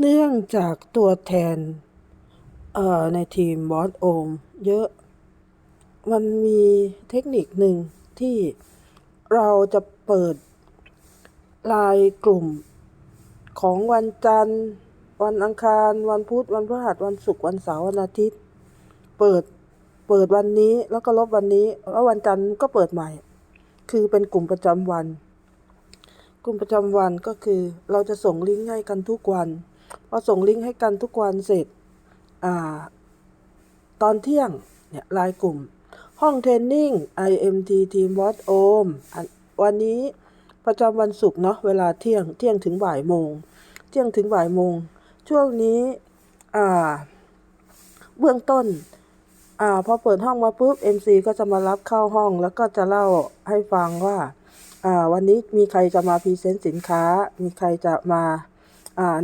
เนื่องจากตัวแทนในทีมบอสโอมเยอะ มันมีเทคนิคหนึ่งที่เราจะเปิดลายกลุ่มของวันจันทร์ วันอังคาร วันพุธ วันพฤหัส วันศุกร์ วันเสาร์วันอาทิตย์ เปิด เปิดวันนี้แล้วก็ลบวันนี้ แล้ววันจันทร์ก็เปิดใหม่ คือเป็นกลุ่มประจำวัน กลุ่มประจำวันก็คือเราจะส่งลิงก์ให้กันทุกวัน พอส่งลิงก์ให้กันทุกวันเสร็จอ่าตอนเที่ยงเนี่ยไลน์กลุ่ม ห้องเทรนนิ่ง IMT Team Watch Om อันวันนี้ประจำวันศุกร์เนาะเวลาเที่ยงเที่ยงถึงบ่ายโมง เที่ยงถึงบ่ายโมง ช่วงนี้อ่าเบื้องต้นอ่าพอเปิดห้องมาปุ๊บ MC ก็จะมารับเข้าห้อง แล้วก็จะเล่าให้ฟังว่าอ่าวันนี้มีใครจะมาพรีเซนต์สินค้า มีใครจะมา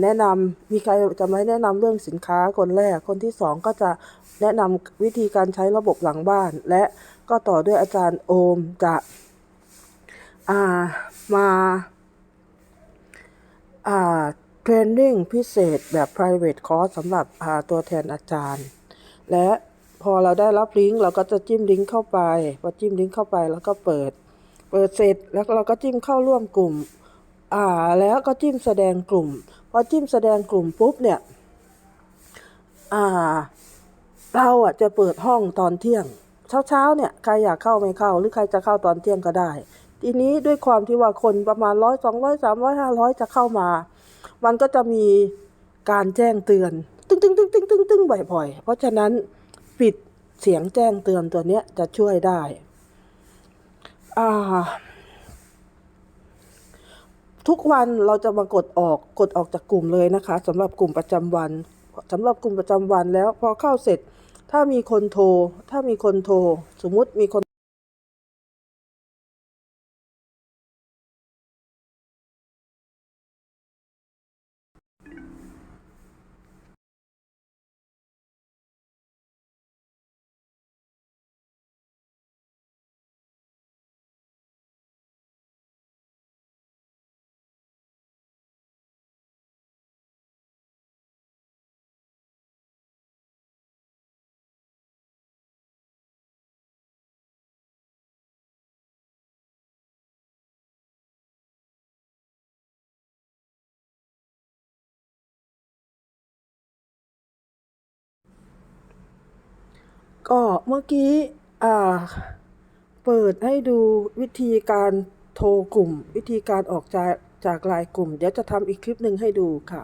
แนะนำมีใครจะมาแนะนำเรื่องสินค้าคนแรก คนที่สองก็จะแนะนำวิธีการใช้ระบบหลังบ้าน และก็ต่อด้วยอาจารย์โอมจะามาเทรนนิ่งพิเศษแบบ private course สำหรับตัวแทนอาจารย์ และพอเราได้รับลิงก์เราก็จะจิ้มลิงก์เข้าไป พอจิ้มลิงก์เข้าไปแล้วก็เปิด เปิดเสร็จแล้วเราก็จิ้มเข้าร่วมกลุ่ม อ่า แล้วก็จิ้มแสดงกลุ่ม พอจิ้มแสดงกลุ่มปุ๊บเนี่ยเราอะจะเปิดห้องตอนเที่ยง เช้าๆเนี่ยใครอยากเข้าไม่เข้า หรือใครจะเข้าตอนเที่ยงก็ได้ ทีนี้ด้วยความที่ว่าคนประมาณร้อยสองร้อยสามร้อยห้าร้อยจะเข้ามา มันก็จะมีการแจ้งเตือน ตึ้งตึ้งตึ้งตึ้งตึ้งตึ้งบ่อยๆ เพราะฉะนั้นปิดเสียงแจ้งเตือนตัวเนี้ยจะช่วยได้อ่า ทุกวันเราจะมากดออกกดออกจากกลุ่มเลยนะคะสำหรับกลุ่มประจำวันสำหรับกลุ่มประจำวันแล้วพอเข้าเสร็จ ถ้ามีคนโทร ถ้ามีคนโทร สมมุติมีคน ก็เมื่อกี้อ่าเปิดให้ดูวิธีการโทรกลุ่ม วิธีการออกจากจากลายกลุ่ม เดี๋ยวจะทำอีกคลิปหนึ่งให้ดูค่ะ